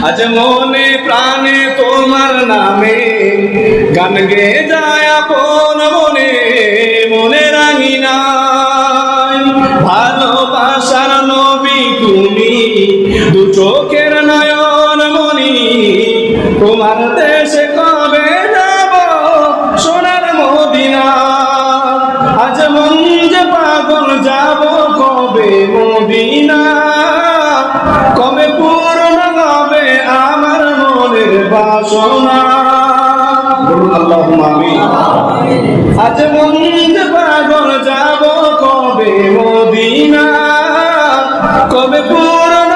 আজ মনে প্রাণে তোমার নামে, গান গে যায় আপন মনে মনে রাঙি নাই ভালোবাসার নবী তুমি, দু চোখের বাসনা। বলুন আল্লাহুম্মা আজ মন পাগল যাব কবে মদিনা? কবে পূর্ণ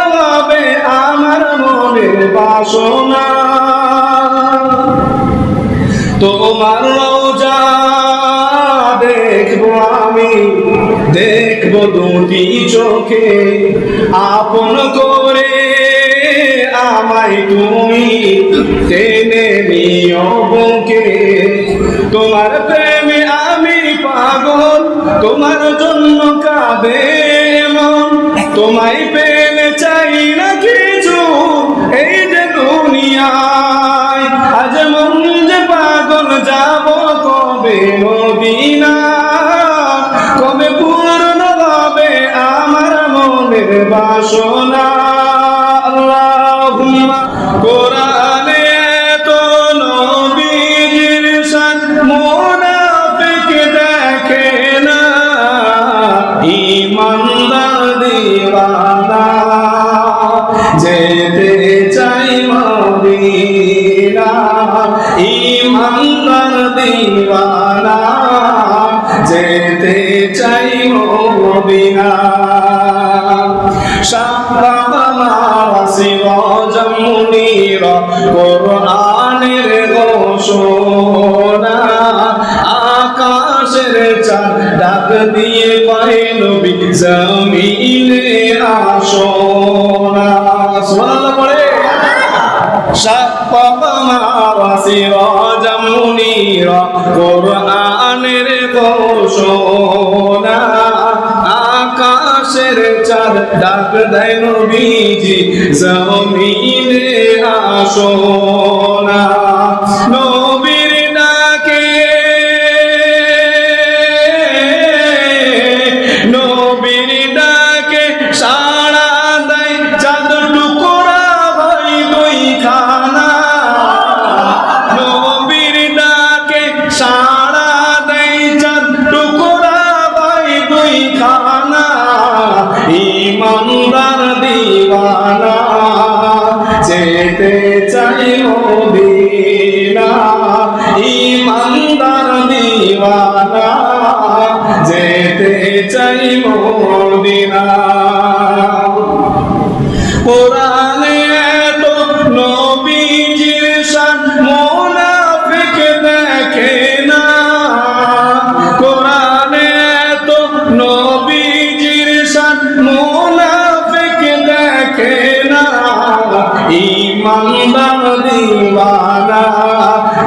আমার মনের বাসনা? তোমার রোজা দেখব আমি, দেখব দুটি চোখে। আপন করে আমায় তুমি তোমার জন্য কাবে মন তোমায় পেলে চাই না কিছু এই যে দুনিয়ায়। আজ মন যে পাগল যাব কবে মদিনা কবে পূর্ণ হবে আমার মনের বাসনা? দিওয়ানা যেতে চাই মদিনা। মুনির কোরআনের ঘোষণা। আকাশের চাঁদ ডাক দিয়ে পায় নবী, জমিনে আসোনা। সুবহানাল্লাহ, পড়ে। কোরআনের ঘোষণা আকাশের চাঁদ ডাক দেয় নবীজি জমিনে আসোনা। নবীর ইমানদার দিওয়ানা যেতে চাই মদিনা ইমানদার দিওয়ানা যেতে চাই মদিনা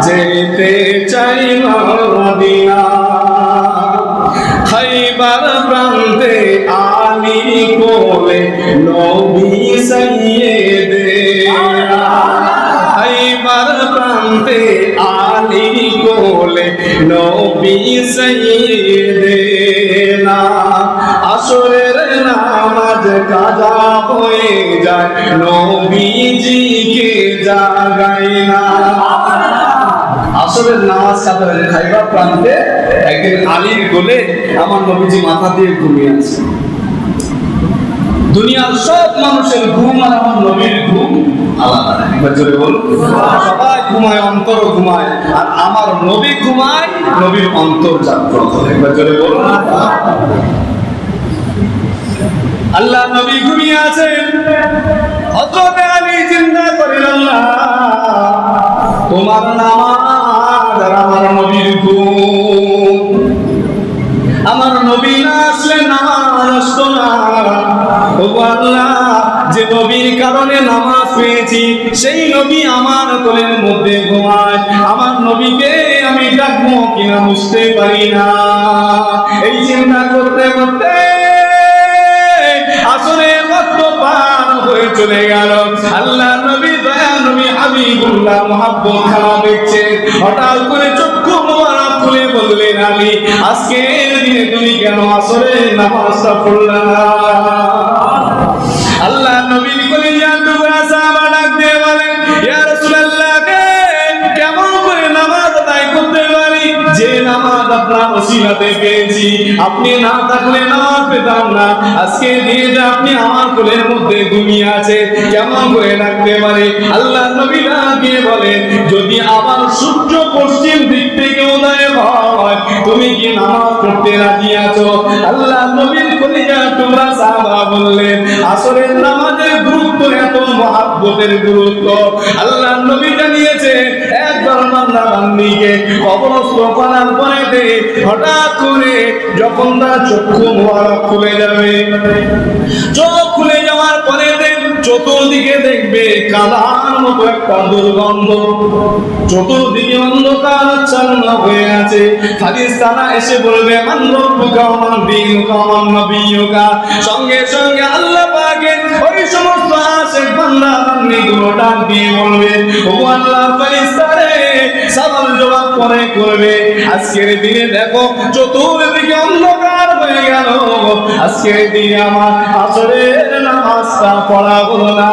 যেতে চাই খাইবার প্রান্তে আলী কোলে নবী সাইয়েদে। খাইবার প্রান্তে কোলে নবী সাইয়েদে না। আসরের নামাজ কাজা হয়ে যায়, নবীজিকে জাগাই না। আসরের নামাজ কাতারে খাইবার প্রান্তে একদিন আলীর গোলে আমার নবীজি মাথা দিয়ে ঘুমিয়ে আছে। দুনিয়ার সব মানুষের ঘুম আর আমার নবীর ঘুম আলাদা। একবার জোরে বল সবাই ঘুমায় অন্তর ঘুমায়, আর আমার নবী ঘুমায়, নবীর অন্তর জাগ্রত আল্লাহ নবী ঘুমিয়ে আছেন। হযরত আলী চিন্তা করেন আল্লাহ, তোমার নামাজ আর আমার নবীর আমার নবী না আসলে নামাজ আসতো না। আল্লাহ, যে নবীর কারণে নামাজ পেয়েছি, সেই নবী আমার কোলের মধ্যে ঘুমায়। আমার নবীকে আমি ডাকবো কিনা বুঝতে পারি না। এই চিন্তা করতে চলে গেল। আল্লাহ নবী, দয়া নবী, হাবিবুল্লাহ, মহাব্বত খেলা দেখছে। হঠাৎ করে চক্ষু মোবারক খুলে বললেন আমি আজকে দিনে তুমি কেন আসরে নামাজটা পড়লা আপনার ওসিলাতে পেয়েছি। আপনি না থাকলে নামাজ পেতাম না। আজকে দিয়ে যে আপনি আমার কোলের মধ্যে ঘুমিয়ে আছে, কেমন করে রাখতে পারে? আল্লাহ নবী বলেন, যদি আবার সূর্য পশ্চিম দিক থেকে উদয় হয়, তুমি কি নামাজ পড়তে রাজি আছো? আল্লাহ নবীর কলিজা তোমরা সাহাবা বললেন, আসরের নামাজের গুরুত্ব এত, মহাব্বতের গুরুত্ব। আল্লাহ নবী জানিয়েছে হঠাৎ করে যখন তার চক্ষু মোবারক খুলে যাবে, চোখ খুলে যাওয়ার পরে চতুর্দিকে দেখবে মতো একটা দুর্গন্ধ। চতুর্দিকে অন্ধকার আচ্ছন্ন হয়ে আছে। হাদিস তারা এসে বলবে, মান রব্বুকা মান সঙ্গে সঙ্গে আল্লাহ পাকের ওই সমস্ত আশেক বান্দা বান্দি গুলো ডাক দিয়ে বলবে, ও আল্লাহ ফেরেশতারে করে করবে। আজকের দিনে দেখো, চতুর্দিকে অন্ধকার হয়ে গেল। আজকের দিনে আমার আসরের নামাজটা পড়া হলো না।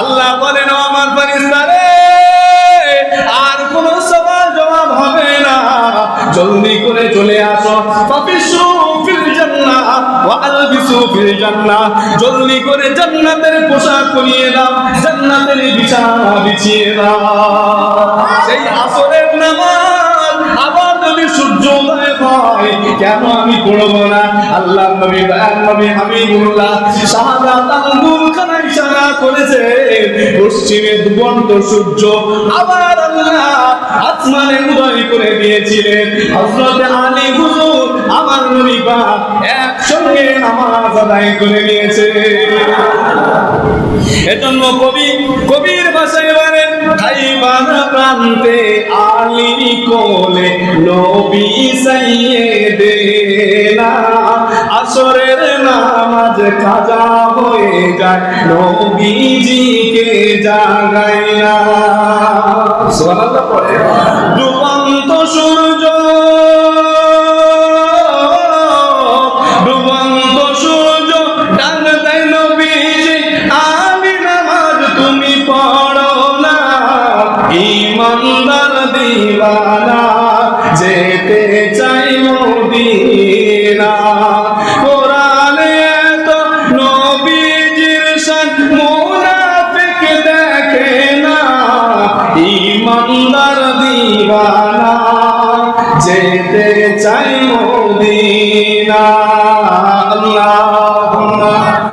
আল্লাহ বলেন আমার ফেরেশতারে, আর কোন সওয়াল জবাব হবে না। জলদি করে চলে আসো। ফাবিশু ফিল জান্নাহ ওয়া জলদি করে জান্নাতের পোশাক পরিয়ে দাও, জান্নাতের বিছানা বিছিয়ে দাও। সেই আসরের নামাজ, আবার যদি সূর্য কেন আমি পড়ব না? আল্লাহ নবী দয়াল নবী হাবিবুল্লাহ শাহাদাত আঙ্গুল খানা ইশারা করেছে পশ্চিমে দুবন্ত সূর্য আবার আল্লাহ আসমানে উদয় করে দিয়েছিলেন। হযরত আলী হুজুর আমার নবী পাক একসঙ্গে নামাজ আদায় করে নিয়েছে। এজন্য কবি, কবির ভাষায় বলেন, খাইবার প্রান্তে আলী কোলে নবী সাইয়েদে না। আসরের নামাজ কাজা হয়ে যায়, নবীজিকে জাগাই না। সুবহানাল্লাহ পড়ে ডুবন্ত সূর্য